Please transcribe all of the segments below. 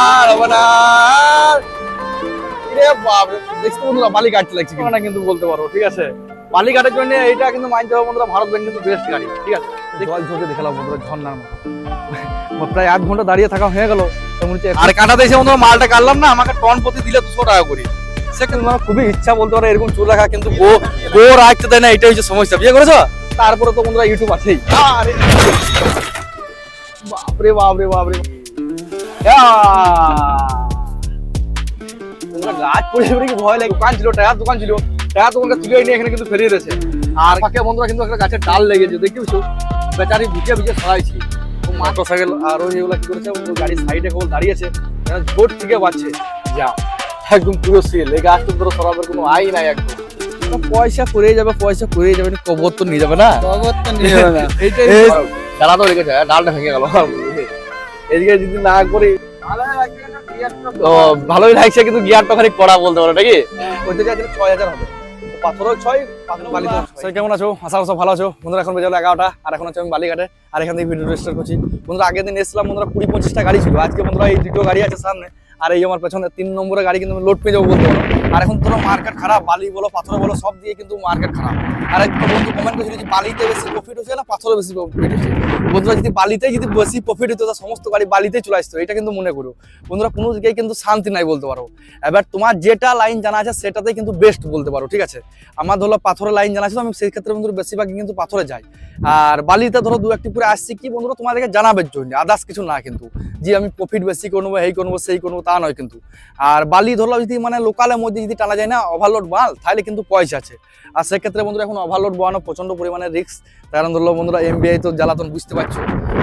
আর হবে না রে বন্ধুরা বালি কাটতে লাগছে কিন্তু। কিন্তু বলতে পারো ঠিক আছে? বালি কাটার জন্য এইটা কিন্তু মানতে হবে বন্ধুরা ভারত ব্যাংক কিন্তু বেস্ট গাড়ি ঠিক আছে? জল ঝোঁকে দেখালাম বন্ধুরা ঝর্ণার মতো। প্রায় আধ ঘণ্টা দাঁড়িয়ে থাকা হয়ে গেল আর কাটাতে এসে বন্ধুরা মালটা কাটলাম না আমাকে টন প্রতি দিলে দুশো টাকা করে। সে কিন্তু আমার খুবই ইচ্ছা বলতে পারে এরকম চুল রাখা কিন্তু বউ বউ রাখতে দেয় না এটাই হচ্ছে সমস্যা বিয়ে করেছ? তারপরে তো বন্ধুরা ইউটিউব আছেই। বাপরে বাপরে বাপরে। গাছ পড়ে পড়ে কি ভয় লাগে? দোকান ছিল টায়ার দোকান ছিল। টায়ার দোকানটা তুলে নিয়ে এখানে কিন্তু ফেরিয়ে দিয়েছে। আর পাকে বন্ধুরা কিন্তু একটা গাছের ডাল লেগেছে দেখতেছো বেচারি ভিজে ভিজে সরাইছি। মোটর সাইকেল আর ওই এগুলো কি করেছে? গাড়ির সাইডে কেবল দাঁড়িয়েছে জোর থেকে বাঁচছে। যা একদম পুরো সিল। এই সরাবার কোনো আই নাই একদম। পয়সা করে যাবে পয়সা করে যাবে না, কবর তো নিয়ে যাবে না। এইটাই এই- ডালা তো রেখেছে ডালটা ভেঙে গেল। এদিকে যদি না করি ও ভালোই লাগছে কিন্তু গিয়ারটা খালি কড়া বলতে পারো নাকি? বলতে চাই ছয় হাজার হবে। পাথরও ছয় বালিতে কেমন আছো? আশা করছ ভালো আছো। বন্ধুরা এখন বেজে এগারোটা আর এখন আছে আমি বালিঘাটে আর এখান থেকে ভিডিও রেজিস্টার করছি। বন্ধুরা আগের দিন এসেছিলাম বন্ধুরা কুড়ি পঁচিশটা গাড়ি ছিল। আজকে বন্ধুরা এই দুটো গাড়ি আছে সামনে আর এই আমার পেছনে তিন নম্বরের গাড়ি কিন্তু আমি লোড পেয়ে যাব বলতে পারো। আর এখন তোর মার্কেট খারাপ, বালি বলো, পাথর বলো, সব দিয়ে কিন্তু মার্কেট খারাপ। আর একটা বন্ধু কমেন্ট করেছিল যে বালিতে বেশি প্রফিট হচ্ছে, না পাথরে বেশি প্রফিট হচ্ছে? বন্ধুরা, যদি বালিতে যদি বেশি প্রফিট হতো তাহলে সমস্ত গাড়ি বালিতেই চলে আসতো, এটা কিন্তু মনে করো। বন্ধুরা, কোনো দিকেই কিন্তু শান্তি নাই বলতে পারো। এবার তোমার যেটা লাইন জানা আছে, সেটাতেই কিন্তু বেস্ট বলতে পারো, ঠিক আছে? আমার ধরো পাথরের লাইন জানা আছে, তো আমি সেই ক্ষেত্রে বন্ধুরা বেশিরভাগ কিন্তু পাথরে যাই। আর বালিতে ধরো দু একটি করে আসছি কি বন্ধুরা, তোমাদেরকে জানাবে জন্য। আদার্স কিছু না কিন্তু। যে আমি প্রফিট বেশি করব এই করব সেই করব তা নয় কিন্তু। আর বালি ধরো যদি মানে লোকালের মধ্যে যদি টানা যায় না ওভারলোড বাল, তাহলে কিন্তু পয়সা আছে। আর সেক্ষেত্রে বন্ধুরা, এখন ওভারলোড বানানো প্রচণ্ড পরিমাণে রিস্ক কারণ ধরলো বন্ধুরা এমবিআই তো জ্বালাতন, বুঝতে পারছ?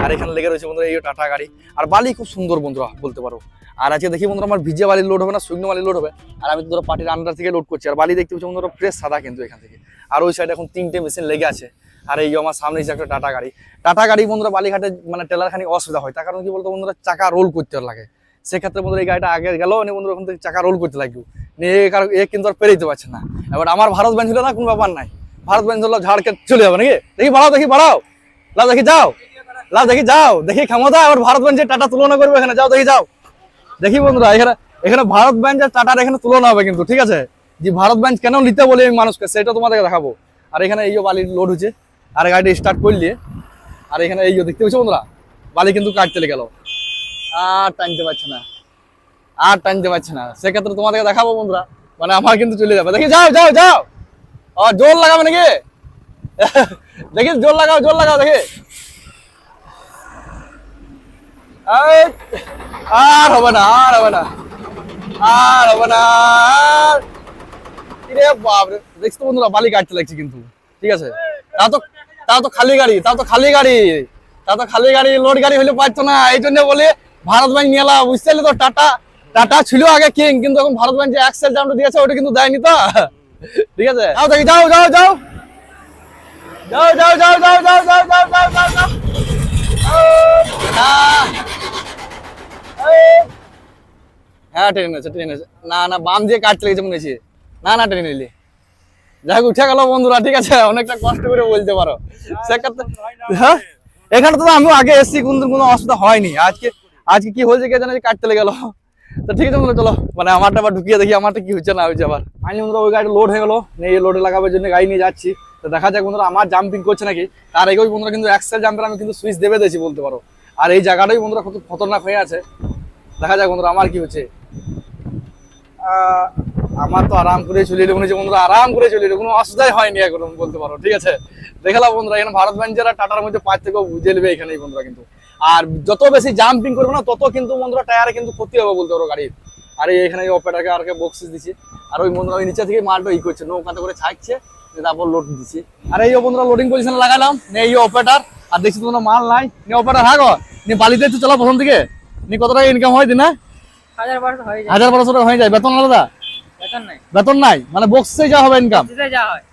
আর এখানে লেগে রয়েছে বন্ধুরা, এই টাটা গাড়ি। আর বালি খুব সুন্দর বন্ধুরা, বলতে পারো। আর আজকে দেখি বন্ধুরা, আমার ভিজে বালি লোড হবে না, শুকনো বালি লোড হবে। আর আমি ধরো পার্টির আন্ডার থেকে লোড করছি। আর বালি দেখতে পাচ্ছি বন্ধুরা ফ্রেশ সাদা কিন্তু এখান থেকে। আর ওই সাইডে এখন তিনটে মেশিন লেগে আছে। আর এই আমার সামনে যে একটা টাটা গাড়ি। টাটা গাড়ি বন্ধুরা, বালিঘাটে মানে টেলার খানি অসুবিধা হয়। তার কারণ কি বলতো বন্ধুরা, চাকা রোল করতে লাগে। সেক্ষেত্রে বন্ধুরা এই গাড়িটা আগে গেল নি বন্ধুরা ওখান থেকে চাকা রোল করতে লাগল নিয়ে এ কারণ এ কিন্তু আর পেরেতে পারছে না। এবার আমার ভারত ব্যাংক ছিল না কোনো ব্যাপার নাই। ভারত ব্যাংক হলো ঝাড়কে চলে যাবে নাকি? দেখি বাড়াও দেখি বাড়াও। লাও দেখি যাও। লাও দেখি যাও। দেখি ক্ষমতা, এবার ভারত ব্যাংক যে টাটা তুলনা করবে এখানে। যাও, দেখি যাও। দেখি বন্ধুরা, এখানে এখানে ভারত ব্যাংক আর টাটার এখানে তুলনা হবে কিন্তু, ঠিক আছে? যে ভারত ব্যাংক কেন নিতে বলি আমি মানুষকে, সেটা তোমাদেরকে দেখাবো। আর এখানে এই যে বালি লোড হচ্ছে, আর গাড়িটা স্টার্ট করলে, আর এখানে এই যে দেখতে পাচ্ছ বন্ধুরা, বালি কিন্তু কাটতে গেল। আর টানতে পারছে না। আর টানতে পারছে না। সেক্ষেত্রে তোমাদেরকে দেখাবো বন্ধুরা। মানে আমার কিন্তু চলে যাবে। দেখি, যাও যাও যাও। জোর লাগাবে নাকি? দেখি, জোর লাগাও জোর লাগাও, দেখি। আর হবে না, আর হবে না। আর হবে না বাপরে, দেখছ তো বন্ধুরা, বালি কাটতে লাগছে কিন্তু। ঠিক আছে? তা তো তা তো খালি গাড়ি, তা তো খালি গাড়ি। তা তো খালি গাড়ি, লোড গাড়ি হলে পারতো না। এই জন্য বলে ভারত ব্যাংক নিয়ে এলাম বুঝতে পারলে তো? টাটা টাটা ছিল আগে কিং কিন্তু এখন ভারত ব্যাংক যে এক্সেল দামটা দিয়েছে ওটা কিন্তু দেয়নি তো? ঠিক আছে? যাও দেখি যাও যাও যাও। যাও যাও যাও যাও যাও যাও যাও যাও যাও যাও। হ্যাঁ ট্রেন আছে ট্রেন আছে না না বাম দিয়ে কাটতে লেগেছে মনে হচ্ছে। না না ট্রেন এলি যাই হোক উঠে গেল বন্ধুরা ঠিক আছে? অনেকটা কষ্ট করে বলতে পারো। সেক্ষেত্রে হ্যাঁ? এখানে তো আমি আগে এসছি কিন্তু কোনো অসুবিধা হয়নি। আজকে আজকে কি হয়েছে কে জানে কাটতে লেগে গেল। তো ঠিক আছে চলো। মানে আমারটা আবার ঢুকিয়ে দেখি, আমারটা কি হচ্ছে না হচ্ছে আবার। আমি বন্ধুরা, ওই গাড়ি লোড হয়ে গেলো। এই লোডে লাগাবার জন্য গাড়ি নিয়ে যাচ্ছি। তো দেখা যাক বন্ধুরা, আমার জাম্পিং করছে নাকি? তার আগেও বন্ধুরা কিন্তু এক্সেল জাম্পের আমি কিন্তু সুইচ দেবে দিয়েছি বলতে পারো। আর এই জায়গাটাই বন্ধুরা কত খতরনাক হয়ে আছে। দেখা যাক বন্ধুরা, আমার কি হচ্ছে। আমার তো আরাম করে চলে এলো মনে হচ্ছে বন্ধুরা, আরাম করে চলে এলো। কোনো অসুবিধাই হয়নি এখন বলতে পারো, ঠিক আছে? দেখালাম বন্ধুরা, এখানে ভারত ব্যাংকের আর টাটার মধ্যে পাঁচ থেকেও বুঝে নেবে এখানে বন্ধুরা কিন্তু। আর যত বেশি জাম্পিং করবে না তত কিন্তু বন্ধুরা টায়ারে কিন্তু ক্ষতি হবে বলতে পারো গাড়ির। আর এখানে অপারেটারকে আর বক্সিস দিচ্ছে আর ওই বন্ধুরা ওই নিচে থেকে মালটা ই করছে নৌকাতে করে ছাড়ছে তারপর লোড দিচ্ছে আর এই বন্ধুরা লোডিং পজিশনে লাগালাম নে এই অপারেটার আর দেখছি তোমরা মাল নাই। নে অপারেটার হাগো নি বালিতে একটু চলো প্রথম থেকে। নি কত টাকা ইনকাম হয় দিন? হাজার বারোশো হয়ে যায়। হাজার বারোশো টাকা হয়ে যায়। বেতন আলাদা? বেতন নাই। মানে বক্সে যা হবে ইনকাম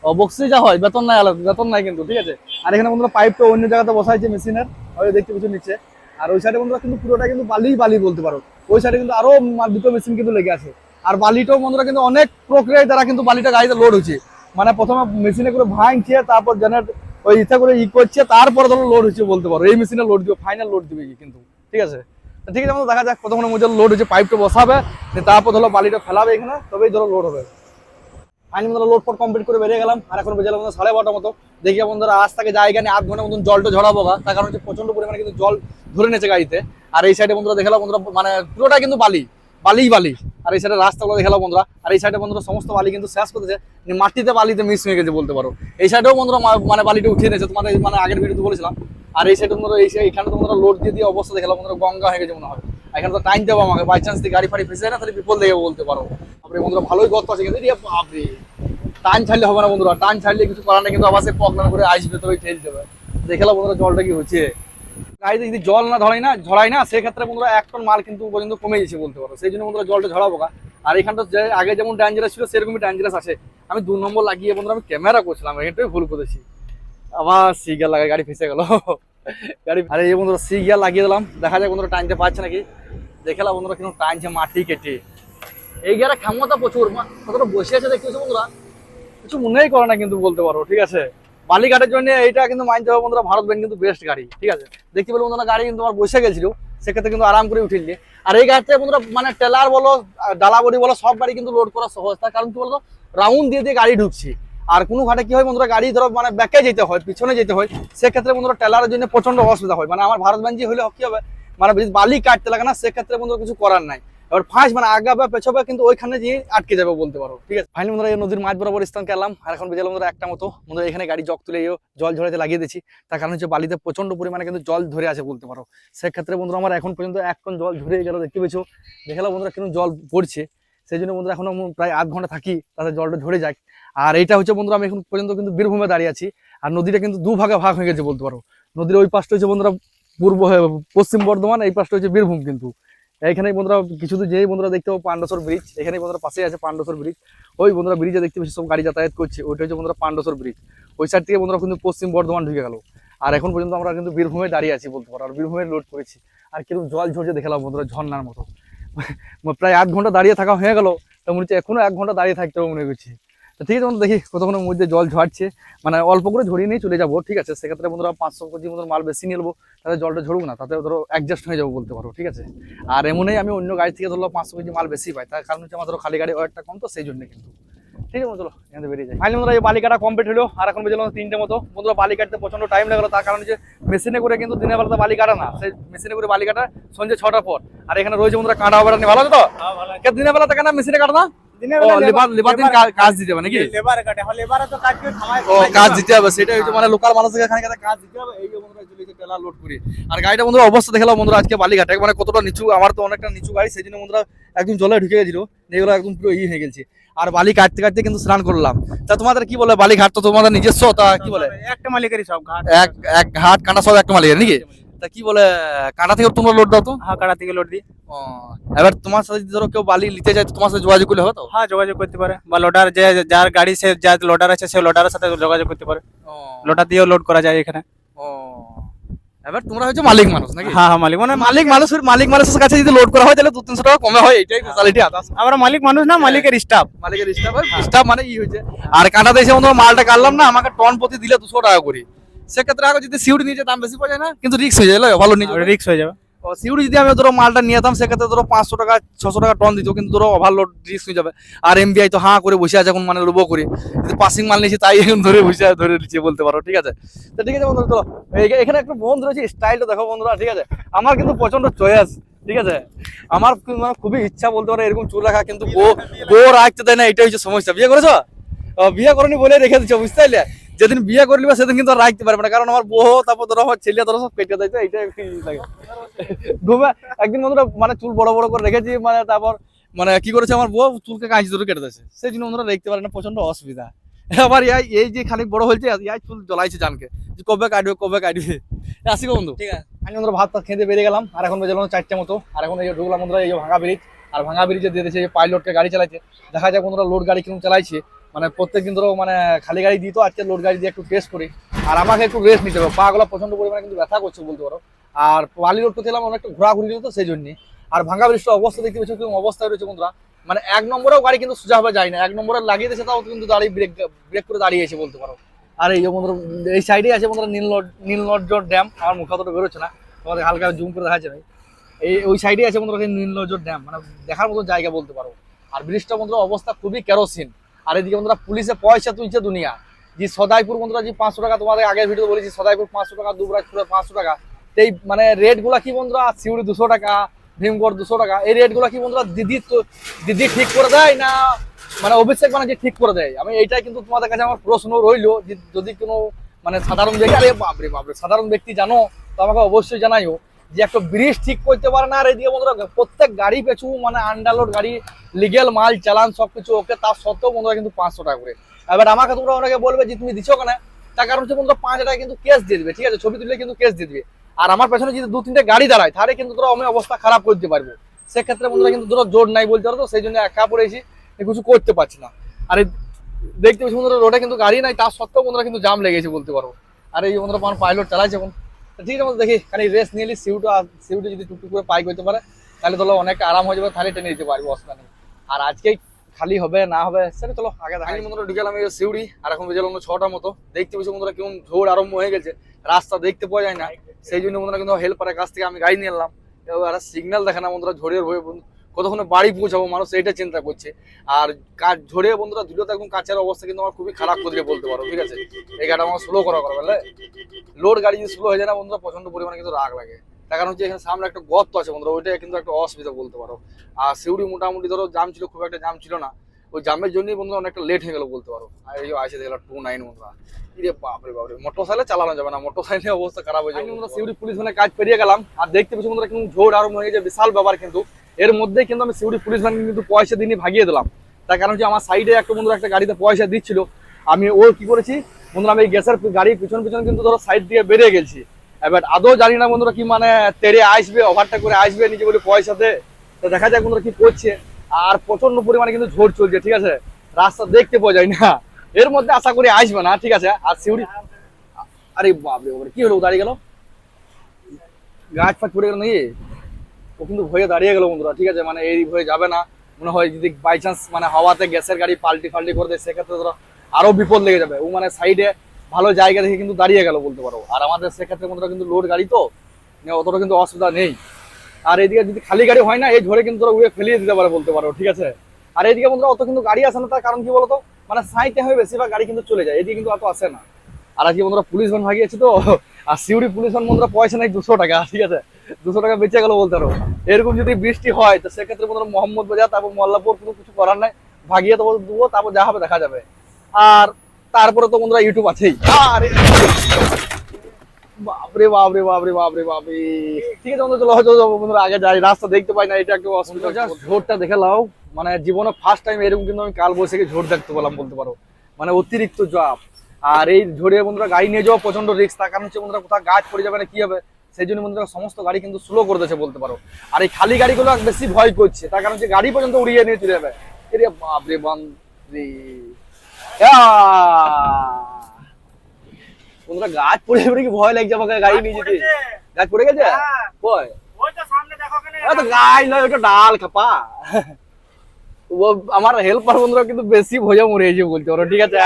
ও বক্সে যা হয়। বেতন নাই আলাদা বেতন নাই কিন্তু ঠিক আছে? আর এখানে বন্ধুরা পাইপটা অন্য জায়গাতে বসাইছে মেশিনের দেখতে কিছু নিচ্ছে আর ওই সাইডে বন্ধুরা কিন্তু পুরোটা কিন্তু বালি বালি বলতে পারো। ওই সাইডে কিন্তু আরও দুটো মেশিন কিন্তু লেগে আছে। আর বালিটাও বন্ধুরা কিন্তু অনেক প্রক্রিয়ায় দ্বারা কিন্তু বালিটা গাড়িতে লোড হচ্ছে। মানে প্রথমে মেশিনে করে ভাঙছে, তারপর জেনারেট ওই ইথে করে ই করছে, তারপরে ধরো লোড হচ্ছে বলতে পারো। এই মেশিনে লোড দিবে ফাইনাল লোড দিবে কিন্তু। ঠিক আছে? ঠিক আছে আমাদের দেখা যাক কতক্ষণের মধ্যে লোড হচ্ছে পাইপটা বসাবে তারপর ধরো বালিটা ফেলাবে এখানে, তবেই ধরো লোড হবে। আমি বন্ধুরা লোড কমপ্লিট করে বেরিয়ে গেলাম। আর এখন বেজে গেলাম সাড়ে বারোটার মতো। দেখি বন্ধুরা, আজ থেকে জায়গা নিয়ে আধ ঘণ্টার মতন জলটা ঝরাবো তার কারণ হচ্ছে প্রচণ্ড পরিমাণে কিন্তু জল ধরে নিয়েছে গাড়িতে। আর এই সাইডে বন্ধুরা দেখালাম বন্ধুরা মানে পুরোটা কিন্তু বালি, বালিই বালি। আর এই সাইডে রাস্তাগুলো দেখালাম বন্ধুরা। আর এই সাইডে বন্ধুরা, সমস্ত বালি কিন্তু শেষ করতেছে যে মাটিতে বালিতে মিস হয়ে গেছে বলতে পারো। এই সাইডেও বন্ধুরা মানে বালিটা উঠিয়ে নিয়েছে। তোমাদের মানে আগের ভিডিওতে বলেছিলাম। আর এই সাইডে বন্ধুরা, এই side- এইখানে তো বন্ধুরা লোড দিয়ে দিয়ে অবস্থা দেখালাম বন্ধুরা, গঙ্গা হয়ে গেছে মনে হয়। এখানে তো টাইম দেবো আমাকে বাই চান্স গাড়ি ফাড়ি ফেসে না, তাহলে বিপদ দেখে বলতে পারো। তারপরে বন্ধুরা, ভালোই গর্ত আছে কিন্তু এদিকে বাপরে। টান ছাড়লে হবে না বন্ধুরা টান ছাড়লে কিছু করার নেই, কিন্তু আবার সে পকলান করে আসবে তবে ঠেল দেবে। দেখলাম বন্ধুরা জলটা কি হচ্ছে। গাড়িতে যদি জল না ধরাই না ঝরাই না, সেক্ষেত্রে বন্ধুরা এক টন মাল কিন্তু পর্যন্ত কমে গেছে বলতে পারো। সেই জন্য বন্ধুরা জলটা ঝরাবো না আর এখানটা যে আগে যেমন ডেঞ্জারাস ছিল, সেরকমই ডেঞ্জারাস আছে। আমি দু নম্বর লাগিয়ে বন্ধুরা আমি ক্যামেরা করছিলাম, এটাই ভুল করেছি। আবার সি গিয়ার লাগাই গাড়ি ফেসে গেল। গাড়ি আরে এই বন্ধুরা সি গিয়ার লাগিয়ে দিলাম। দেখা যায় বন্ধুরা টানতে পারছে নাকি। দেখলাম বন্ধুরা কিন্তু টানছে মাটি কেটে। এই গিয়ারে ক্ষমতা প্রচুর। কতটা বসে আছে দেখতেছো বন্ধুরা? কিছু মনেই করে না কিন্তু বলতে পারো ঠিক আছে? বালিঘাটের জন্য এইটা কিন্তু মানতে হবে বন্ধুরা ভারত ব্যাংক কিন্তু বেস্ট গাড়ি ঠিক আছে? দেখতে পেলে বন্ধুরা গাড়ি কিন্তু আমার বসে গেছিল সেক্ষেত্রে কিন্তু আরাম করে উঠিল। আর এই গাড়িতে বন্ধুরা মানে টেলার বলো আহ, ডালা বডি বলো সব গাড়ি কিন্তু লোড করা সহজ। তার কারণ কি বলতো? রাউন্ড দিয়ে দিয়ে গাড়ি ঢুকছি। আর কোনো ঘাটে কি হয় বন্ধুরা, গাড়ি ধরো মানে ব্যাকে যেতে হয়, পিছনে যেতে হয়, সেক্ষেত্রে বন্ধুরা টেলারের জন্য প্রচণ্ড অসুবিধা হয়। মানে আমার ভারত ব্যাংক হলে কি হবে? মানে যদি বালি কাটতে লাগে না, সেক্ষেত্রে বন্ধুরা কিছু করার নাই। এবার ফার্স্ট মানে আগাবে পেছবে কিন্তু ওইখানে গিয়ে আটকে যাবে বলতে পারো, ঠিক আছে? ফাইনালি বন্ধুরা এই নদীর মাঝ বরাবর স্থান গেলাম আর এখন বেজে বন্ধুরা একটা মতো, বন্ধুরা এখানে গাড়ি জগ তুলে জল ঝরাতে লাগিয়ে দিচ্ছি তার কারণ হচ্ছে বালিতে প্রচণ্ড পরিমাণে কিন্তু জল ধরে আছে বলতে পারো। সেক্ষেত্রে বন্ধুরা আমার এখন পর্যন্ত এক টন জল ধরে গেল, দেখতে পেয়েছ? দেখাল বন্ধুরা কিন্তু জল পড়ছে। সেই জন্য বন্ধুরা এখনও প্রায় আধ ঘণ্টা থাকি, তাতে জলটা ঝরে যায় আর এইটা হচ্ছে বন্ধুরা আমি এখন পর্যন্ত কিন্তু বীরভূমে দাঁড়িয়ে আছি। আর নদীটা কিন্তু দুভাগে ভাগ হয়ে গেছে বলতে পারো। নদীর ওই পাশটা হচ্ছে বন্ধুরা পূর্ব পশ্চিম বর্ধমান, এই পাশটা হচ্ছে বীরভূম কিন্তু। এইখানে বন্ধুরা কিছু দূর যেই বন্ধুরা দেখতে পাবো পাণ্ডসর ব্রিজ এখানে বন্ধুরা পাশে আছে পাণ্ডসর ব্রিজ ওই বন্ধুরা ব্রিজে দেখতে পাচ্ছি সব গাড়ি যাতায়াত করছে, ওইটা হচ্ছে বন্ধুরা পাণ্ডসর ব্রিজ ওই সাইড থেকে বন্ধুরা কিন্তু পশ্চিম বর্ধমান ঢুকে গেল। আর এখন পর্যন্ত আমরা কিন্তু বীরভূমে দাঁড়িয়ে আছি বলতে পারো। আর বীরভূমে লোড করেছি। আর কীরকম জল ঝরছে দেখালাম বন্ধুরা ঝর্নার মতো। প্রায় আধ ঘণ্টা দাঁড়িয়ে থাকা হয়ে গেল, তো মনে হচ্ছে এখনও এক ঘণ্টা দাঁড়িয়ে থাকতে হবে মনে করছি। তো ঠিক আছে বন্ধু, দেখি কতক্ষণ মধ্যে জল ঝরছে। মানে অল্প করে ঝরিয়ে নিয়ে চলে যাব, ঠিক আছে? সেক্ষেত্রে বন্ধুরা পাঁচশো কেজি মতন মাল বেশি নিয়ে নেব, তাতে জলটা ঝরুক না, তাতে ধরো অ্যাডজাস্ট হয়ে যাব বলতে পারো, ঠিক আছে? আর এমনই আমি অন্য গাড়ি থেকে ধরো পাঁচশো কেজি মাল বেশি পাই, তার কারণ হচ্ছে আমার ধরো খালি গাড়ি ওয়েটটা কম, তো সেই জন্য কিন্তু। ঠিক আছে চলো এখান থেকে বেরিয়ে যাই। ফাইনালি বন্ধুরা এই বালিকাটা কমপ্লিট হলো আর এখন বেজে তিনটে মতো। বন্ধুরা বালি কাটতে প্রচণ্ড টাইম লাগল তার কারণ হচ্ছে মেশিনে করে কিন্তু দিনের বেলাতে বালি কাটা না সেই মেশিনে করে বালি কাটা সন্ধ্যে ছটার পর। আর এখানে রয়েছে বন্ধুরা কাঁটা বেড়া নিয়ে। ভালো আছে তো? দিনের দিনের বেলাতে কেন মেশিনে কাটা না? ও লেবার লেবার কাজ দিতে হবে নাকি? লেবার কাটে। লেবারে তো কাজ ও কাজ দিতে হবে। সেটাই হচ্ছে মানে লোকাল মানুষকে এখানে কাজ দিতে হবে। এই বন্ধুরা চলে গেছে লোড করে। আর গাড়িটা বন্ধুরা অবস্থা দেখলাম বন্ধুরা আজকে বালিঘাটে। মানে কতটা নিচু আমার তো অনেকটা নিচু গাড়ি সেই জন্য বন্ধুরা একদম জলে ঢুকে গেছিল। এগুলো একদম পুরো ই হয়ে গেছে। আর বালি কাটতে কাটতে কিন্তু স্নান করলাম। তা তোমাদের কি বলে? বালিঘাট তো তোমাদের নিজস্ব তা কি বলে? একটা মালিকেরই সব ঘাট। এক এক ঘাট কাটা সব একটা মালিকের নাকি? তা কি বলে কাঁটা থেকে তোমরা লোড দাও তো। হ্যাঁ কাটা থেকে লোড দিই। ও, এবার তোমার সাথে যদি ধরো কেউ বালি নিতে যায় তোমার সাথে যোগাযোগ করলে হবে তো? হ্যাঁ যোগাযোগ করতে পারে। বা লোডার যে যার গাড়ি সে যার লোডার আছে সে লোডারের সাথে যোগাযোগ করতে পারে। লোডার দিয়েও লোড করা যায় এখানে। ও। এবার তোমরা হচ্ছে মালিক মানুষ নাকি? হ্যাঁ হ্যাঁ মালিক মানে মালিক মানুষের মালিক মানুষের কাছে যদি লোড করা হয় তাহলে দু তিনশো টাকা কমে হয় এটাই আদার্স। আমরা মালিক মানুষ না মালিকের স্টাফ মালিকের স্টাফ স্টাফ মানে ই হয়েছে। আর কাঁটাতে এসে মালটা কাটলাম না আমাকে টন প্রতি দিলে দুশো টাকা করে। সেক্ষেত্রে আগে যদি সিউড়ি নিয়ে দাম বেশি পাওয়া যায় না? কিন্তু রিক্স হয়ে যায় ভালো নিচে রিক্স হয়ে যাবে। সিউড়ি যদি আমি ধরো মালটা নিয়ে যেতাম সেক্ষেত্রে ধরো পাঁচশো টাকা ছশো টাকা টন দিত কিন্তু ধরো ওভারলোড রিস্ক হয়ে যাবে। আর এমবিআই তো হাঁ করে বসে আছে এখন মানে রুবো করে। যদি পাসিং মাল নিয়েছি তাই এখন ধরে বসে আছে, ধরে নিচে বলতে পারো ঠিক আছে? তো ঠিক আছে বন্ধুরা চলো এখানে একটু বন্ধু রয়েছে স্টাইলটা দেখো বন্ধুরা ঠিক আছে? আমার কিন্তু প্রচণ্ড চয়েস ঠিক আছে? আমার মানে খুবই ইচ্ছা বলতে পারো এরকম চুল রাখা কিন্তু বউ বউ রাখতে দেয় না এটাই হচ্ছে সমস্যা। বিয়ে করেছ? বিয়ে করনি বলে রেখে দিচ্ছ বুঝতে পারলে? যেদিন বিয়ে করলি বা সেদিন কিন্তু রাখতে পারবে না। কারণ আমার বউ তারপর ধরো আমার ছেলে ধরো সব কেটে দেয় ই লাগে? ঘুমে একদিন বন্ধুরা মানে চুল বড় বড় করে রেখেছি মানে তারপর মানে কি করেছে আমার বউ চুলকে কাঁচি ধরে কেটে দিয়েছে। সেই জন্য বন্ধুরা দেখতে পারে না প্রচণ্ড অসুবিধা। আবার ইয়াই এই যে খানিক বড় হয়েছে ইয়াই চুল জ্বলাইছে জানকে যে কবে কাটবে কবে কাটবে। আসি গো বন্ধু। ঠিক আছে। আমি বন্ধুরা ভাত খেতে বেরিয়ে গেলাম আর এখন বেজে চারটে মতো। আর এখন এই যে ঢুকলাম বন্ধুরা এই যে ভাঙা ব্রিজ। আর ভাঙা ব্রিজে দিয়ে দিয়েছে পাইলটকে গাড়ি চালাচ্ছে দেখা যায় বন্ধুরা লোড গাড়ি কীরকম চালাইছে। মানে প্রত্যেক দিন ধরো মানে খালি গাড়ি দিত আজকে লোড গাড়ি দিয়ে একটু টেস্ট করি। আর আমাকে একটু রেস্ট নিতে হবে। পা গুলো প্রচণ্ড পরিমাণে কিন্তু ব্যথা করছে বলতে পারো। আর বালি রোড করতে গেলাম অনেকটা ঘোরাঘুরি তো সেই জন্যই আর ভাঙা ব্রিজটা অবস্থা দেখতে পাচ্ছি, কীরকম অবস্থায় রয়েছে বন্ধুরা। মানে এক নম্বরেও গাড়ি কিন্তু সোজাভাবে যায় না। এক নম্বরে লাগিয়ে দিয়েছে, তাও কিন্তু দাঁড়িয়ে ব্রেক ব্রেক করে দাঁড়িয়েছে বলতে পারো। আর এই বন্ধুরা, এই সাইডে আছে বন্ধুরা, নীল নীল নদ ড্যাম আমার মুখ অতটা বেরোচ্ছে না। তোমাদের হালকা জুম করে দেখা যাবে এই, ওই সাইডে আছে বন্ধুরা নীলনজর ড্যাম মানে দেখার মতো জায়গা বলতে পারো। আর ব্রিজটা বন্ধুরা, অবস্থা খুবই কেরোসিন। আর এদিকে বন্ধুরা পুলিশে পয়সা তুলছে দুনিয়া। যে সদাইপুর বন্ধুরা যে পাঁচশো টাকা, তোমাদের আগের ভিডিও বলেছি, সদাইপুর পাঁচশো টাকা দুবরাজপুরে পাঁচশো টাকা। এই মানে রেটগুলা কি বন্ধুরা? সিউড়ি দুশো টাকা, ভীমগড় দুশো টাকা। এই রেটগুলা কি বন্ধুরা দিদি দিদি ঠিক করে দেয় না মানে অভিষেক যে ঠিক করে দেয়? আমি এইটাই কিন্তু তোমাদের কাছে আমার প্রশ্ন রইল যদি কোনো মানে সাধারণ ব্যক্তি আরে বাপরে বাপরে, সাধারণ ব্যক্তি জানো, তো আমাকে অবশ্যই জানাইও। যে একটা ব্রিজ ঠিক করতে পারে না আর এদিকে বন্ধুরা, প্রত্যেক গাড়ি পেছু মানে আন্ডারলোড গাড়ি লিগেল মাল, চালান সবকিছু ওকে তার সত্ত্বেও বন্ধুরা কিন্তু পাঁচশো টাকা করে। এবার আমাকে তোমরা অনেকে বলবে যে, তুমি দিছো কেন? তার কারণ হচ্ছে বন্ধুরা, পাঁচ টাকা কিন্তু কেস দিয়ে দিবে, ঠিক আছে? ছবি তুললে কিন্তু কেস দিয়ে দিবে। আর আমার পেছনে যদি দু, তিনটে গাড়ি দাঁড়ায়, তাহলে কিন্তু তোরা আমি অবস্থা খারাপ করতে পারব। সেক্ষেত্রে বন্ধুরা কিন্তু তোরা জোর নাই বলতে পারো তো, সেই জন্য একা পড়েছি কিছু করতে পারছি না। আর দেখতে পাচ্ছি বন্ধুরা রোডে কিন্তু গাড়ি নাই তার সত্ত্বেও বন্ধুরা কিন্তু জাম লেগেছে বলতে পারো। আর এই বন্ধুরা পাইলট চালাইছে এখন। ঠিক আছে দেখি, খালি রেস্ট নিয়ে সিউটা সিউটে যদি টুকটুক করে পাই করতে পারে, তাহলে তোলো অনেক আরাম হয়ে যাবে, তাহলে টেনে দিতে পারব, অসুবিধা নেই। আর আজকে খালি হবে, না হবে, সেটা চলো, আগে দেখি বন্ধুরা, ঢুকে এই সিউড়ি, আর এখন বেজে আমরা ছটা মতো। দেখতে পাচ্ছি বন্ধুরা, কেমন ঝোড় আরম্ভ হয়ে গেছে, রাস্তা দেখতে পাওয়া যায় না। সেই জন্য বন্ধুরা কিন্তু হেল্পারের কাছ থেকে আমি গাড়ি নিয়ে এলাম। এবার সিগন্যাল দেখে না বন্ধুরা, ঝোড়ের হয়ে কতক্ষণে বাড়ি পৌঁছাবো মানুষ এইটা চিন্তা করছে। আর কাজ ঝরে বন্ধুরা দুটো একদম কাছের অবস্থা কিন্তু আমার খুবই খারাপ করে বলতে পারো ঠিক আছে? এই গাড়িটা আমার স্লো করা করা বুঝলে? লোড গাড়ি যদি স্লো হয়ে যায় না বন্ধুরা প্রচণ্ড পরিমাণে কিন্তু রাগ লাগে। তার কারণ হচ্ছে এখানে সামনে একটা গর্ত আছে বন্ধুরা ওইটা কিন্তু একটা অসুবিধা বলতে পারো। আর সিউড়ি মোটামুটি ধরো জাম ছিল খুব একটা জাম ছিল না। ওই জামের জন্যই বন্ধুরা অনেকটা লেট হয়ে গেল বলতে পারো। আর এই আসে দেখলাম টু নাইন বন্ধুরা। ইরে বাপরে বাপরে মোটর সাইকেল চালানো যাবে না মোটর সাইকেলের অবস্থা খারাপ হয়ে যাবে বন্ধুরা সিউড়ি পুলিশ মানে কাজ পেরিয়ে গেলাম আর দেখতে পেয়েছি বন্ধুরা কিন্তু ঝোড় আরম্ভ হয়ে গেছে বিশাল ব্যাপার কিন্তু। এর মধ্যে কিন্তু আমি সিউড়ি পুলিশ ভ্যান কিন্তু পয়সা দিয়ে ভাগিয়ে দিলাম। তার কারণ হচ্ছে আমার সাইডে একটা বন্ধুরা একটা গাড়িতে পয়সা দিচ্ছিল। আমি ও কি করেছি? বন্ধুরা, আমি গ্যাসের গাড়ির পিছন পিছন কিন্তু ধরো সাইড দিয়ে বেরিয়ে গেছি। এবার আদৌ জানি না বন্ধুরা কি মানে তেড়ে আসবে ওভারটা করে আসবে, নিজে বলে পয়সা দে তো দেখা যাক বন্ধুরা কি করছে। আর প্রচণ্ড পরিমাণে কিন্তু ঝোড় চলছে, ঠিক আছে? রাস্তা দেখতে পাওয়া যায় না। এর মধ্যে আশা করি আসবে না, ঠিক আছে? আর সিউড়ি আরে বাপরে কি হলো? দাঁড়িয়ে গেল? গাছ ফাছ পড়ে গেল নাকি? ও কিন্তু ভয়ে দাঁড়িয়ে গেল বন্ধুরা, ঠিক আছে? মানে এই ভয়ে যাবে না। মনে হয় যদি বাই চান্স মানে হাওয়াতে গ্যাসের গাড়ি পাল্টি ফাল্টি করে দেয়, সেক্ষেত্রে ধরো আরও বিপদ লেগে যাবে। ও মানে সাইডে ভালো জায়গা দেখে কিন্তু দাঁড়িয়ে গেল বলতে পারো। আর আমাদের সেক্ষেত্রে বন্ধুরা কিন্তু লোড গাড়ি তো মানে অতটা কিন্তু অসুবিধা নেই। আর এদিকে যদি খালি গাড়ি হয় না, এই ঝড়ে কিন্তু উড়ে ফেলিয়ে দিতে পারে বলতে পারো, ঠিক আছে? আর এদিকে বন্ধুরা অত কিন্তু গাড়ি আসে না, তার কারণ কি বলতো? মানে সাইডে হয়ে বেশিরভাগ গাড়ি কিন্তু চলে যায়, এদিকে কিন্তু অত আসে না। আর আজকে বন্ধুরা পুলিশ ভ্যান ভাগিয়েছে তো, আর সিউড়ি পুলিশ ভ্যান বন্ধুরা পয়সা নেই দুশো টাকা, ঠিক আছে? দুশো টাকা বেঁচে গেল বলতে পারো। এরকম যদি বৃষ্টি হয় তো সেক্ষেত্রে বন্ধুরা মোহাম্মদ বাজার তারপর মোল্লাপুর কোনো কিছু করার নাই। ভাগিয়ে তো দেবো তারপর যা হবে দেখা যাবে। আর তারপরে তো বন্ধুরা ইউটিউব আছেই। আরে বাপরে বাপরে বাপরে বাপরে বাপরে। ঠিক আছে বন্ধু চলো হয়তো বন্ধুরা আগে যাই। রাস্তা দেখতে পাই না এটা একটু অসুবিধা ঝোরটা দেখে লাও মানে জীবনে ফার্স্ট টাইম এরকম কিন্তু আমি কাল বৈশাখে ঝোর দেখতে পেলাম বলতে পারো। মানে অতিরিক্ত চাপ। আর এই ঝোরে বন্ধুরা গাড়ি নিয়ে যাওয়া প্রচণ্ড রিস্ক তার কারণ হচ্ছে বন্ধুরা কোথাও গাছ পড়ে যাবে না কি হবে? সেই জন্য বন্ধুরা সমস্ত গাড়ি কিন্তু স্লো করে দিয়েছে বলতে পারো। আর এই খালি গাড়িগুলো বেশি ভয় করছে তার কারণ গাড়ি পর্যন্ত উড়িয়ে নিয়ে চলে যাবে। এরে বাপরে! বন্ধুরা গাছ পড়ে যাবে কি ভয় লাগছে আমাকে গাড়ি নিয়ে যেতে? গাছ পড়ে গেছে? নয় ওটা ডাল খাপা। ও আমার হেল্পার বন্ধুরা কিন্তু বেশি ভয়ে মরিয়েছে বলতে পারো ঠিক আছে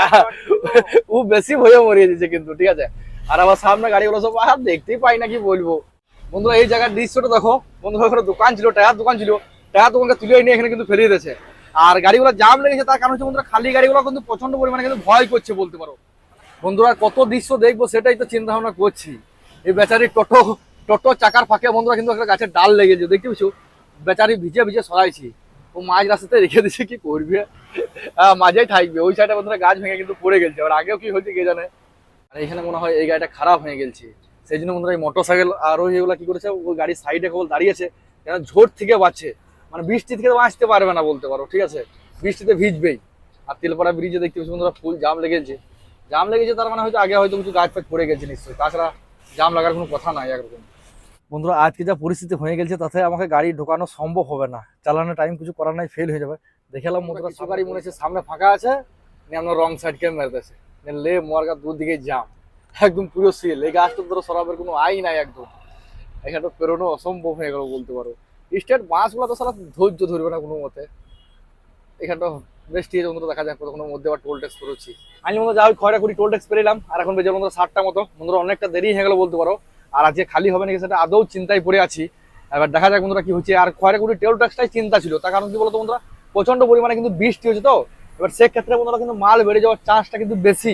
ও বেশি ভয়ে মরিয়েছে কিন্তু ঠিক আছে। আর আমার সামনে গাড়িগুলো সব আর দেখতেই পাই না কি বলব। বন্ধুরা, এই জায়গার দৃশ্যটা দেখো। বন্ধুরা, ওখানে দোকান ছিল টায়ার দোকান ছিল। টায়ার দোকানকে তুলে নিয়ে এখানে কিন্তু ফেলিয়ে দিয়েছে। আর গাড়িগুলো জাম লেগেছে, তার কারণ হচ্ছে বন্ধুরা, খালি গাড়িগুলো কিন্তু প্রচণ্ড পরিমাণে কিন্তু ভয় করছে বলতে পারো। বন্ধুরা, কত দৃশ্য দেখব সেটাই তো চিন্তা ভাবনা করছি। এই বেচারি টোটো টোটো চাকার ফাঁকে বন্ধুরা কিন্তু একটা গাছের ডাল লেগেছে, দেখতে পাচ্ছ? বেচারি ভিজে ভিজে সরাইছি। ও মাঝ রাস্তাতে রেখে দিছে কি করবে? মাঝেই থাকবে। ওই সাইডে বন্ধুরা গাছ ভেঙে কিন্তু পড়ে গেছে। আর আগেও কি হয়েছে কে জানে? আর এখানে মনে হয় এই গাড়িটা খারাপ হয়ে গেছে সেই জন্য বন্ধুরা এই মোটর সাইকেল আর এগুলো কি করেছে ওই গাড়ির সাইডে কেবল দাঁড়িয়েছে যেন ঝোট থেকে বাঁচছে। মানে বৃষ্টি থেকে তো বাঁচতে পারবে না বলতে পারো ঠিক আছে? বৃষ্টিতে ভিজবেই। আর তেলপাড়া ব্রিজে দেখতে পাচ্ছি বন্ধুরা ফুল জাম লেগেছে। জাম লেগেছে তার মানে হয়তো আগে হয়তো কিছু গাছ ফাছ পড়ে গেছে নিশ্চয়ই। তাছাড়া জাম লাগার কোনো কথা নাই একরকম। বন্ধুরা আজকে যা পরিস্থিতি হয়ে গেছে তাতে আমাকে গাড়ি ঢোকানো সম্ভব হবে না। চালানোর টাইম কিছু করার নাই ফেল হয়ে যাবে। দেখালাম বন্ধুরা কিছু গাড়ি মনে হচ্ছে সামনে ফাঁকা আছে নিয়ে আমরা রং সাইডকে মেরতেছে লে মোয়ারগা দূর দিকে জাম একদম পুরো সিল। এই গাছটা ধরো সরাবের কোনো আই নাই একদম। এখানে তো পেরোনো অসম্ভব হয়ে গেল বলতে পারো। স্টেট বাসগুলো তো সারা ধৈর্য ধরবে না কোনো মতে। এখানটা বেশ ঠিক বন্ধুরা দেখা যাক কতক্ষণের মধ্যে আবার টোল ট্যাক্স করেছি আমি বন্ধু যা খয়রা কুড়ি টোল ট্যাক্স পেরিলাম, আর এখন বেজে বন্ধুরা ষাটটা মতো। বন্ধুরা অনেকটা দেরি হয়ে গেল বলতে পারো। আর আজকে খালি হবে নাকি সেটা আদৌ চিন্তায় পড়ে আছি। এবার দেখা যাক বন্ধুরা কি হচ্ছে। আর খয়রাকুটি টেল ট্যাক্সটাই চিন্তা ছিল। তার কারণ কি বলতো বন্ধুরা? প্রচণ্ড পরিমাণে কিন্তু বৃষ্টি হচ্ছে তো। এবার সেক্ষেত্রে বন্ধুরা কিন্তু মাল বেড়ে যাওয়ার চান্সটা কিন্তু বেশি।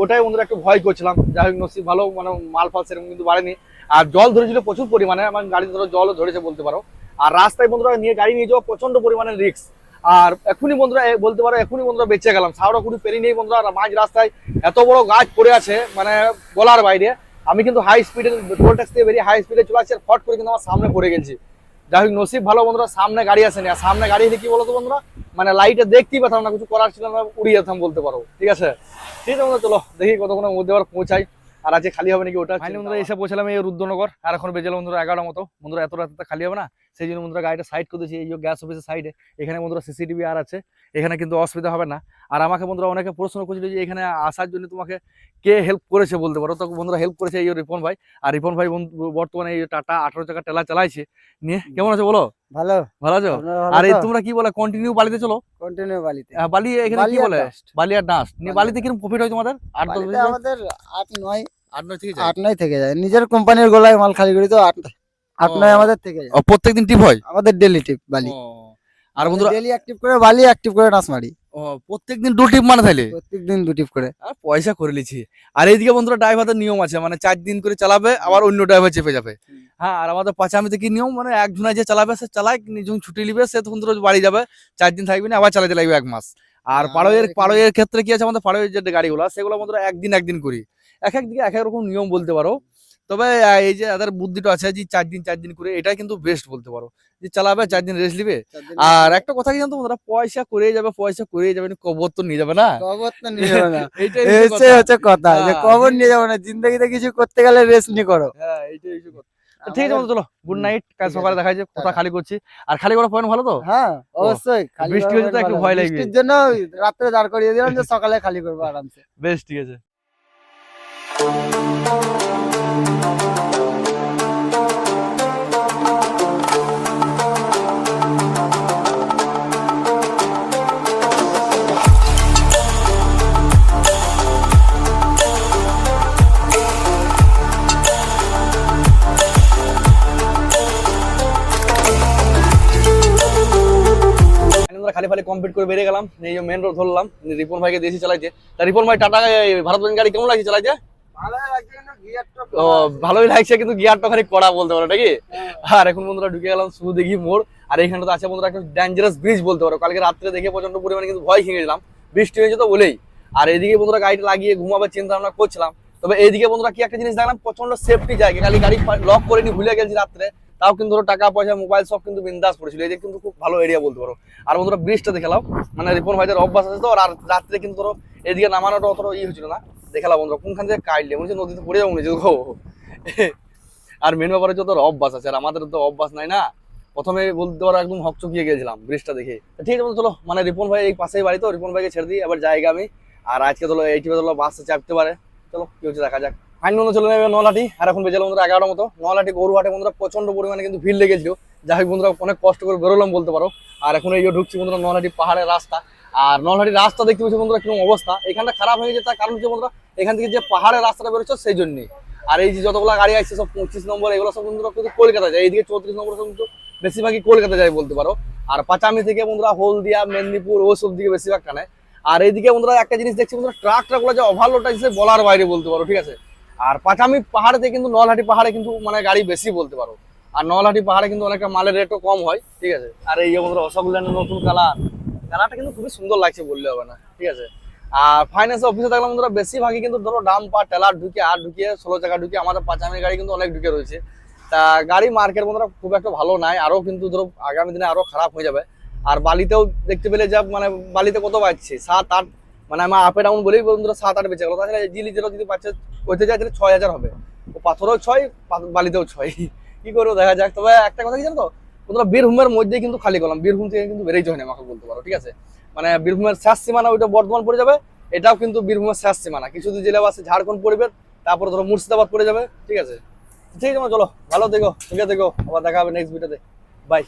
ওটাই বন্ধুরা একটু ভয় করছিলাম। যাই হোক, নসিব ভালো মানে মাল ফাল সেরকম কিন্তু বাড়েনি। আর জল ধরেছিল প্রচুর পরিমাণে, আমার গাড়ি ধরো, জলও ধরেছে বলতে পারো। আর রাস্তায় বন্ধুরা নিয়ে গাড়ি নিয়ে যাওয়া প্রচণ্ড পরিমাণে রিস্ক আর এখনই বন্ধুরা বলতে পারো, এখনই বন্ধুরা বেঁচে গেলাম। সাউরা কুড়ি পেরিয়ে নেই বন্ধুরা মাঝ রাস্তায় এত বড় গাছ পড়ে আছে মানে বলার বাইরে। আমি কিন্তু হাই স্পিডে টোল ট্যাক্স দিয়ে বেরিয়ে হাই স্পিডে চলে আসছি, আর ফট করে কিন্তু আমার সামনে পড়ে গেছি। যাই হোক নসিব ভালো বন্ধুরা সামনে গাড়ি আসেনি আর সামনে গাড়ি এলে কি বলতো বন্ধুরা? মানে লাইটে দেখতেই পেতাম না কিছু করার ছিল না উড়িয়ে যেতাম বলতে পারো। ঠিক আছে? ঠিক আছে চলো দেখি কতক্ষণ মধ্যে আবার পৌঁছাই। আর আজকে খালি হবে নাকি ওটা খালি বন্ধুরা এসে পৌঁছালাম এই রুদ্রনগর। আর এখন বেজেল বন্ধুরা এগারোটা মতো। বন্ধুরা এত রাতে খালি হবে না। সেই জন্য বন্ধুরা গাড়িটা সাইড করে দিয়েছি এই গ্যাস অফিসের সাইডে এখানে বন্ধুরা সিসিটিভি আর আছে এখানে কিন্তু অসুবিধা হবে না। আর আমাকে বন্ধুরা অনেকে প্রশ্ন করছিল যে এখানে আসার জন্য তোমাকে কে হেল্প করেছে বলতে পারো? তো বন্ধুরা হেল্প করেছে এই রিপন ভাই। আর রিপন ভাই বর্তমানে এই টাটা আঠারো চাকা টেলা চালাইছে। নিয়ে কেমন আছে বলো? ভালো। ভালো আছো? আর এই তোমরা কি বলে কন্টিনিউ বালিতে চলো? কন্টিনিউ বালিতে। আহ, বালি এখানে কি বলে? বালি আর ডাস্ট নিয়ে বালি। বালিতে কীরকম প্রফিট হয় তোমাদের? আট দশ আমাদের আট নয়। আট নয় থেকে আট নয় থেকে যায়। নিজের কোম্পানির গোলায় মাল খালি করি তো আট আট নয় আমাদের থেকে যায়। প্রত্যেকদিন টিপ হয়? আমাদের ডেলি টিপ বালি। আর বন্ধুরা ডেলি অ্যাক্টিভ করে বালি অ্যাক্টিভ করে নাচ মারি। প্রত্যেকদিন দু টিপ মানে তাইলে? প্রত্যেকদিন দু টিপ করে। আর পয়সা করে লিছি আর এইদিকে বন্ধুরা ড্রাইভারদের নিয়ম আছে মানে চার দিন করে চালাবে আবার অন্য ড্রাইভার চেপে যাবে। হ্যাঁ আর আমাদের পাঁচামিতে কি নিয়ম? মানে এক যে চালাবে সে চালায় যখন ছুটি নিবে সে তখন বাড়ি যাবে চার দিন থাকবে না আবার চালাতে লাগবে এক মাস। আর হ্যাঁ, পাড়য়ের আমাদের এখানে- পাড়য়ের ক্ষেত্রে কি আছে? আমাদের পাড়য়ের যে গাড়িগুলো সেগুলো বন্ধুরা একদিন একদিন করি। এক এক দিকে এক এক রকম নিয়ম বলতে পারো। তবে এই যে এদের বুদ্ধিটা আছে যে চার দিন চার দিন করে এটাই কিন্তু বেস্ট বলতে পারো। যে চালাবে চার দিন রেস্ট নিবে। আর একটা কথা কি জানতো বন্ধুরা? পয়সা করে যাবে পয়সা করে যাবে না, কবর তো নিয়ে যাবে না। কবর তো নিয়ে যাবে না। এইটাই এসে হচ্ছে কথা। যে হ্যাঁ, কবর নিয়ে যাব না জিন্দগিতে কিছু করতে গেলে রেস্ট নিয়ে করো। হ্যাঁ এইটাই হচ্ছে কথা। ঠিক আছে চলো গুড নাইট কাল সকালে দেখা যাচ্ছে কোথা খালি করছি। আর খালি করার পয়েন্ট ভালো তো? হ্যাঁ অবশ্যই খালি বৃষ্টি করা হচ্ছে তো একটু ভয় লাগবে। বৃষ্টির জন্য রাত্রে দাঁড় করিয়ে দিলাম যে সকালে খালি করব আরামসে। বেশ ঠিক আছে। খালি কমপ্লিট করে বেরিয়ে গেলাম। এই যে মেন রোড ধরলাম রিপন ভাইকে দিয়েছি চালাইছে তা রিপন ভাই টাটা ভারত গাড়ি কেমন লাগছে চালাইছে ভালোই লাগছে কিন্তু গিয়ারটা খালি কড়া বলতে পারো নাকি? আর এখন বন্ধুরা ঢুকে গেলাম শুধু দেখি মোড়। আর এইখানে তো আছে বন্ধুরা একটা ডেঞ্জারাস ব্রিজ বলতে পারো। কালকে রাত্রে দেখে প্রচণ্ড পরিমাণে কিন্তু ভয় খেয়ে গেছিলাম। বৃষ্টি হয়েছে তো বলেই। আর এদিকে বন্ধুরা গাড়িটা লাগিয়ে ঘুমাবার চিন্তা ভাবনা করছিলাম। তবে এইদিকে বন্ধুরা কি একটা জিনিস দেখলাম প্রচণ্ড সেফটি জায়গা। খালি গাড়ি লক করে নি ভুলে গেছি রাত্রে। তাও কিন্তু ধরো টাকা, পয়সা মোবাইল সব কিন্তু বিন্দাস পড়েছিল। এই যে কিন্তু খুব ভালো এরিয়া বলতে পারো। আর বন্ধুরা ব্রিজটা দেখালাম মানে রিপন ভাইদের অভ্যাস আছে তো, আর রাত্রে কিন্তু ধরো এদিকে নামানোটা অতটা ই হচ্ছিল না। দেখালাম বন্ধুরা, কোনখান থেকে কাটলে মনে হচ্ছে নদীতে পড়ে যাব গো। আর মেন ব্যাপারে তোর অভ্যাস আছে, আর আমাদের তো অভ্যাস নাই না। প্রথমে বলতে পারো একদম হকচকিয়ে গেছিলাম ব্রিজটা দেখে। ঠিক আছে চলো। মানে রিপন ভাই এই পাশেই বাড়ি তো, রিপন ভাইকে ছেড়ে দিই, এবার জায়গা আমি। আর আজকে চলো এইটি চলো বাসে চাপতে পারে। চলো, কি হচ্ছে দেখা যাক। ফাইন বন্ধু চলে নেবে নলাটি। আর এখন বেজে বন্ধুরা এগারোটা মতো। নলাটি গরুহাটে বন্ধুরা প্রচণ্ড পরিমাণে কিন্তু ভিড় লেগেছিল। যাই হোক বন্ধুরা, অনেক কষ্ট করে বেরোলাম বলতে পারো। আর এখন এই ঢুকছি বন্ধুরা নলহাটি পাহাড়ের রাস্তা। আর নলহাটির রাস্তা দেখতে পাচ্ছি বন্ধুরা কীরকম অবস্থা। এখানটা খারাপ হয়ে গেছে, তার কারণ হচ্ছে বন্ধুরা, এখান থেকে যে পাহাড়ের রাস্তাটা বেরোচ্ছে সেই জন্যই আর এই যে যতগুলো গাড়ি আসছে, সব পঁচিশ নম্বর, এগুলো সব বন্ধুরা কিন্তু কলকাতা যায়। এইদিকে চৌত্রিশ নম্বর সব কিন্তু বেশিরভাগই কলকাতা যায় বলতে পারো। আর পাচামি থেকে বন্ধুরা হলদিয়া, মেদিনীপুর ওসব দিকে বেশিরভাগ টানে। আর এইদিকে বন্ধুরা একটা জিনিস দেখছি বন্ধুরা ট্রাক ট্রাকগুলো যে ওভারলোড আছে বলার বাইরে বলতে পারো, ঠিক আছে? আর পাঁচামি পাহাড়েতে কিন্তু, নলহাটি পাহাড়ে কিন্তু মানে গাড়ি বেশি বলতে পারো। আর নলহাটি পাহাড়ে কিন্তু অনেকটা মালের রেটও কম হয়, ঠিক আছে? আর এই অশোক ল্যান্ডের নতুন কালার, কালারটা কিন্তু খুবই সুন্দর লাগছে বললে হবে না, ঠিক আছে? আর ফাইন্যান্স অফিসে থাকলে বন্ধুরা, বেশিরভাগই কিন্তু ধরো ডাম পা টেলার ঢুকে, আর ঢুকিয়ে ষোলো চাকা ঢুকিয়ে আমাদের পাঁচামির গাড়ি কিন্তু অনেক ঢুকে রয়েছে। তা গাড়ি মার্কেট বন্ধুরা খুব একটা ভালো নাই, আরও কিন্তু ধরো আগামী দিনে আরও খারাপ হয়ে যাবে। আর বালিতেও দেখতে পেলে যা মানে বালিতে কত পাচ্ছে সাত, আট মানে আমার আপে ডাউন বলেই বন্ধুরা সাত আট বেঁচে গেলো। তাহলে জিলি যেটা যদি পাচ্ছে, ওইতে যায় তাহলে ছয় হাজার হবে। ও পাথরেও ছয় বালিতেও ছয়। কি করব, দেখা যাক। তবে একটা কথা কি জানো তো? বন্ধুরা, বীরভূমের মধ্যেই কিন্তু খালি করলাম বীরভূম থেকে কিন্তু বেরোই হয় না আমাকে বলতে পারো, ঠিক আছে? মানে বীরভূমের শেষ সীমানা ওইটা বর্ধমান পড়ে যাবে, এটাও কিন্তু বীরভূমের শেষ সীমানা। কিছু দূর জেলা আছে, ঝাড়খণ্ড পড়বে, তারপরে ধরো মুর্শিদাবাদ পড়ে যাবে, ঠিক আছে? ঠিক আছে চলো, ভালো দেখো ঠিক দেখো আবার দেখা হবে নেক্সট ভিডিওতে বাই